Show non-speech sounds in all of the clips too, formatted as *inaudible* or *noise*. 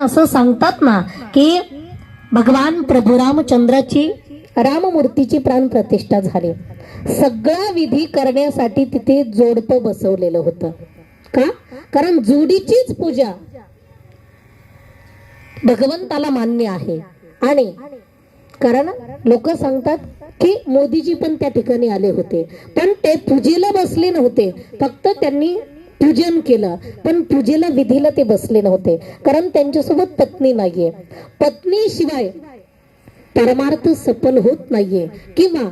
असं सांगतात ना की भगवान प्रभू रामचंद्राची राममूर्तीची प्राण प्रतिष्ठा झाली. सगळा विधी करण्यासाठी तिथे जोडपं बसवलेलं होतं. का? कारण जोडीचीच पूजा भगवंताला मान्य आहे. आणि कारण लोक सांगतात की मोदीजी पण त्या ठिकाणी आले होते. पण ते पूजेला बसले नव्हते. फक्त त्यांनी पूजन केलं. पण पूजेला विधीला ते बसले नव्हते. कारण त्यांच्यासोबत पत्नी नाहीये. पत्नी शिवाय परमार्थ सफल होत नाहीये. किंवा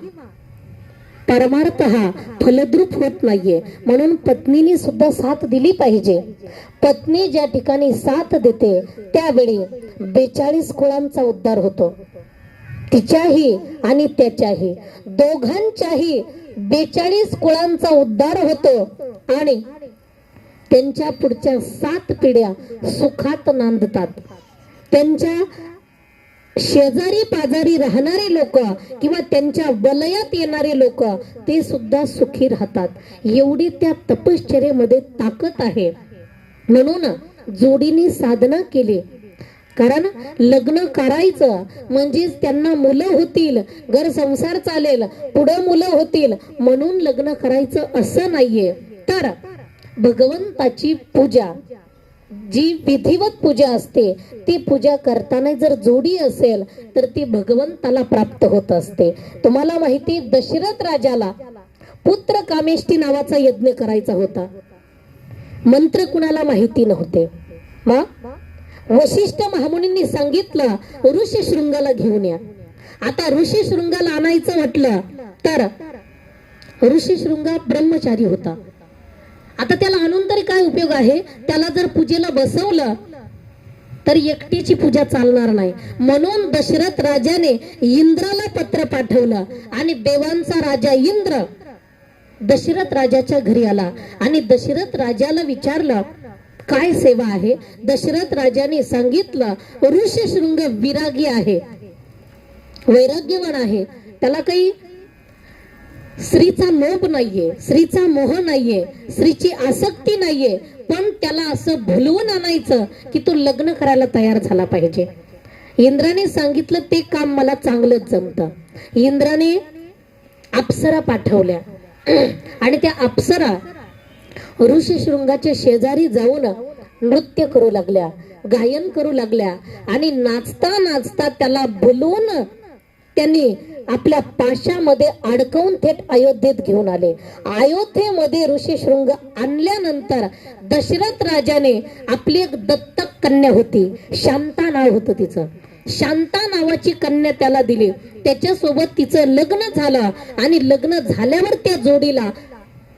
परमार्थ हा फलद्रूप होत नाहीये. म्हणून पत्नीने सुद्धा साथ दिली पाहिजे. पत्नी ज्या ठिकाणी साथ देते त्यावेळी बेचाळीस कुळांचा उद्धार होतो. तिच्याही आणि त्याच्याही. दोघांच्याही बेचाळीस कुळांचा उद्धार होतो आणि त्यांच्या पुढच्या सात पिढ्या सुखात नांदतात. त्यांच्या शेजारी पाजारी राहणारे लोक किंवा त्यांच्या वलयात येणारे लोक ते सुद्धा सुखी राहतात. एवढी त्या तपश्चर्यामध्ये ताकद आहे. म्हणून जोडीने साधना केली. कारण लग्न करायचं म्हणजेच त्यांना मुलं होतील घर संसार चालेल पुढं मुलं होतील म्हणून लग्न करायचं असं नाहीये. तर भगवंताची पूजा जी विधिवत पूजा असते ती पूजा करताना जर जोडी असेल तर ती भगवंताला प्राप्त होत असते. तुम्हाला माहिती दशरथ राजाला पुत्र कामेष्टी नावाचा यज्ञ करायचा होता. मंत्र कुणाला माहिती नव्हते. मा? वशिष्ठ महामुनींनी सांगितलं ऋषी शृंगाला घेऊन या. आता ऋषी शृंगाला आणायचं म्हटलं तर ऋषी शृंगा ब्रह्मचारी होता. आता त्याला आणून तरी काय उपयोग आहे? त्याला जर पूजेला बसवलं तर एकटीची पूजा चालणार नाही. म्हणून दशरथ राजाने इंद्राला पत्र पाठवलं आणि देवांचा राजा इंद्र दशरथ राजाच्या घरी आला आणि दशरथ राजाला विचारलं काय सेवा आहे? दशरथ राजाने सांगितलं ऋषी शृंग विरागी आहे वैराग्यवान आहे. त्याला काही स्त्रीचा लोभ नाहीये स्त्रीचा मोह नाहीये स्त्रीची आसक्ती नाहीये पण त्याला असं भुलवून आणायचं की तो लग्न करायला तयार झाला पाहिजे. इंद्राने सांगितलं ते काम मला चांगलंच जमतं. इंद्राने अप्सरा पाठवल्या. *clears throat* आणि त्या अप्सरा ऋषी शृंगाच्या शेजारी जाऊन नृत्य करू लागल्या गायन करू लागल्या आणि नाचता नाचता त्याला बोलवून त्यांनी आपल्या पाशामध्ये अडकवून थेट अयोध्येत घेऊन आले. अयोध्येमध्ये ऋषी शृंग आणल्यानंतर दशरथ राजाने आपली एक दत्तक कन्या होती. शांता नाव होतं तिचं. शांता नावाची कन्या त्याला दिली. त्याच्यासोबत तिचं लग्न झालं आणि लग्न झाल्यावर त्या जोडीला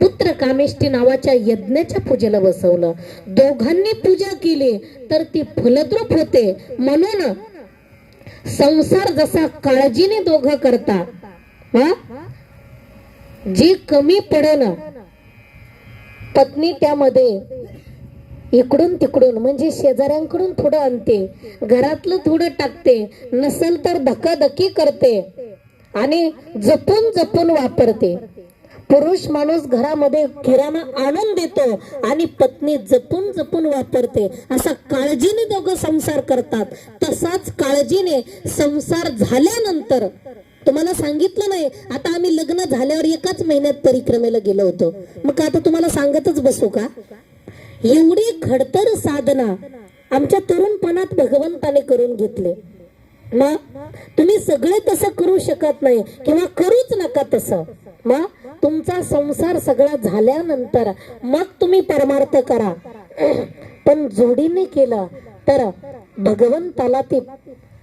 पुत्र कामेष्टी नावाच्या यज्ञाच्या पूजेला बसवलं. दोघांनी पूजा केली तर ती फलद्रूप होते. म्हणून संसार जसा काळजीने दोघं करता हा? जे कमी पडन पत्नी त्यामध्ये इकडून तिकडून म्हणजे शेजाऱ्यांकडून थोडं आणते घरातलं थोडं टाकते नसेल तर धकाधकी करते आणि जपून जपून वापरते पुरुष माणूस घरामध्ये किराणा आणून देतो आणि पत्नी जपून जपून वापरते. असा काळजीने दोघं संसार करतात. तसाच काळजीने संसार झाल्यानंतर तुम्हाला सांगितलं नाही आता आम्ही लग्न झाल्यावर एकाच महिन्यात परिक्रमेला गेलो होतो. मग आता तुम्हाला सांगतच बसू का? एवढी घडतर साधना आमच्या तरुणपणात भगवंताने करून घेतले. मग तुम्ही सगळे तसं करू शकत नाही किंवा करूच नका तसं. मग तुमचा संसार सगळा झाल्यानंतर मग तुम्ही परमार्थ करा. पण जोडीने केलं तर भगवंताला ते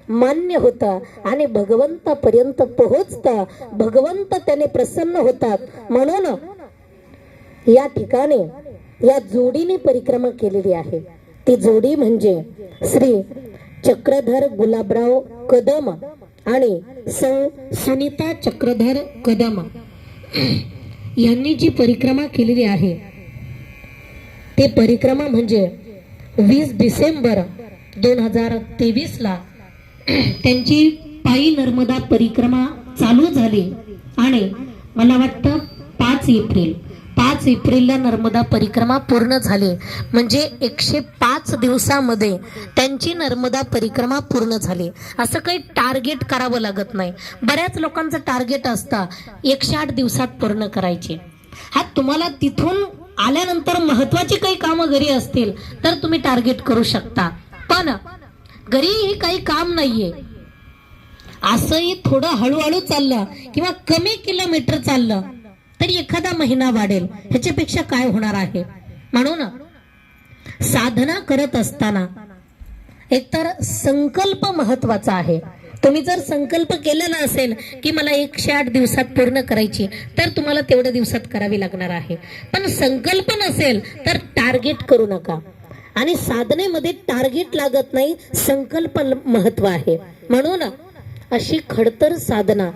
मान्य होतं आणि भगवंतापर्यंत पोहोचतं. भगवंत त्याने प्रसन्न होतात. म्हणून या ठिकाणी या जोडीने परिक्रमा केलेली आहे. ती जोडी म्हणजे श्री चक्रधर गुलाबराव कदम आणि सौ सुनीता चक्रधर कदम. यांनी जी परिक्रमा केलेली आहे ते परिक्रमा म्हणजे वीस डिसेंबर दोन हजार तेवीसला त्यांची पायी नर्मदा परिक्रमा चालू झाली आणि मला वाटतं पाच एप्रिल. पाच एप्रिलला नर्मदा परिक्रमा पूर्ण झाली. म्हणजे एकशे पाच दिवसामध्ये त्यांची नर्मदा परिक्रमा पूर्ण झाली. असं काही टार्गेट करावं लागत नाही. बऱ्याच लोकांचं टार्गेट असतं एकशे आठ दिवसात पूर्ण करायचे. हा तुम्हाला तिथून आल्यानंतर महत्वाची काही कामं घरी असतील तर तुम्ही टार्गेट करू शकता. पण घरी ही काही काम नाहीये. असंही थोडं हळूहळू चाललं किंवा कमी किलोमीटर चाललं तरी एखादा महिना वाढेल ह्याच्यापेक्षा काय होणार आहे? म्हणून साधना करत असताना एकतर संकल्प महत्त्वाचा आहे. तुम्ही जर संकल्प केलेला असेल की मला एकशे आठ दिवसात पूर्ण करायची तर तुम्हाला तेवढ्या दिवसात करावी लागणार आहे. पण संकल्प नसेल तर टार्गेट करू नका. आणि साधनेमध्ये टार्गेट लागत नाही संकल्प महत्त्व आहे. म्हणून अशी खडतर साधना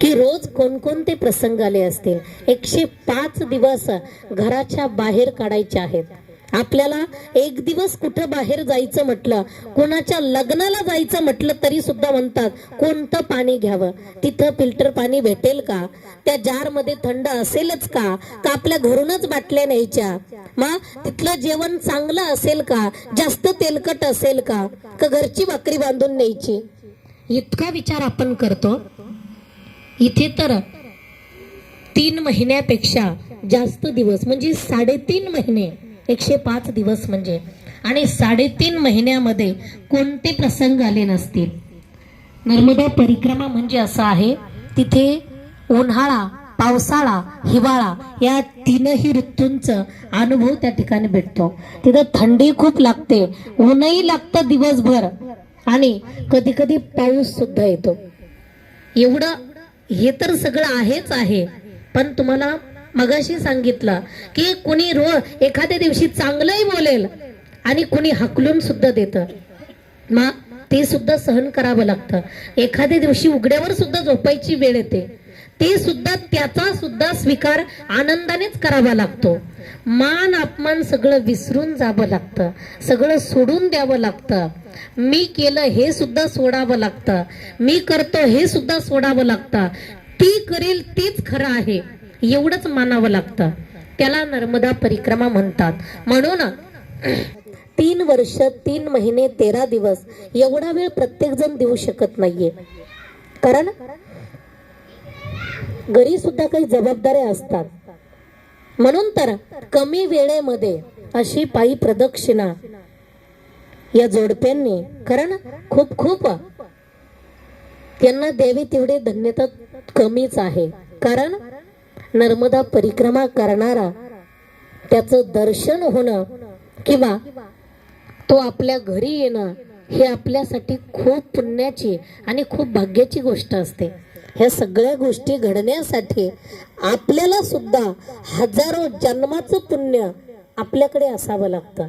की रोज कोणकोणते प्रसंग आले असतील? एकशे पाच दिवस घराच्या बाहेर काढायचे आहेत. आपल्याला एक दिवस कुठं बाहेर जायचं म्हटलं कोणाच्या लग्नाला जायचं म्हटलं तरी सुद्धा म्हणतात कोणतं पाणी घ्यावं? तिथं फिल्टर पाणी भेटेल का? त्या जारमध्ये थंड असेलच का? का आपल्या घरूनच बाटल्या न्यायच्या? मग तिथलं जेवण चांगलं असेल का? जास्त तेलकट असेल का? का घरची भाकरी बांधून न्यायची? इतका विचार आपण करतो इथे तर तीन महिन्यापेक्षा जास्त दिवस म्हणजे साडेतीन महिने एकशे पाच दिवस म्हणजे. आणि साडेतीन महिन्यामध्ये कोणते प्रसंग आले नसतील? नर्मदा परिक्रमा म्हणजे असं आहे तिथे उन्हाळा पावसाळा हिवाळा या तीनही ऋतूंचा अनुभव त्या ठिकाणी भेटतो. तिथं थंडी खूप लागते ऊनही लागतं दिवसभर आणि कधी कधी पाऊस सुद्धा येतो. एवढं हे तर सगळं आहेच आहे. पण तुम्हाला मगाशी सांगितलं की कुणी रो एखाद्या दिवशी चांगलंही बोलेल आणि कुणी हकलून सुद्धा देतं. मग ते सुद्धा सहन करावं लागतं. एखाद्या दिवशी उघड्यावर सुद्धा झोपायची वेळ येते. ते सुद्धा त्याचा सुद्धा स्वीकार आनंदानेच करावा लागतो. मान अपमान सगळं विसरून जावं लागतं. सगळं सोडून द्यावं लागतं. मी केलं हे सुद्धा सोडावं लागतं. मी करतो हे सुद्धा सोडावं लागतं. ती करेल तेच खरं आहे. एवढंच मानावं लागतं. त्याला नर्मदा परिक्रमा म्हणतात. म्हणून तीन वर्ष तीन महिने तेरा दिवस एवढा वेळ प्रत्येक जण देऊ शकत नाहीये. कारण घरी सुद्धा काही जबाबदाऱ्या असतात. म्हणून तर कमी वेळेमध्ये अशी पायी प्रदक्षिणा या जोडप्यांनी कारण खूप खूप त्यांना द्यावी तेवढे धन्यता कमीच आहे. कारण नर्मदा परिक्रमा करणारा त्याचं दर्शन होणं किंवा तो आपल्या घरी येणं हे आपल्यासाठी खूप पुण्याची आणि खूप भाग्याची गोष्ट असते. ह्या सगळ्या गोष्टी घडण्यासाठी आपल्याला सुद्धा हजारो जन्माचं पुण्य आपल्याकडे असावं लागतं.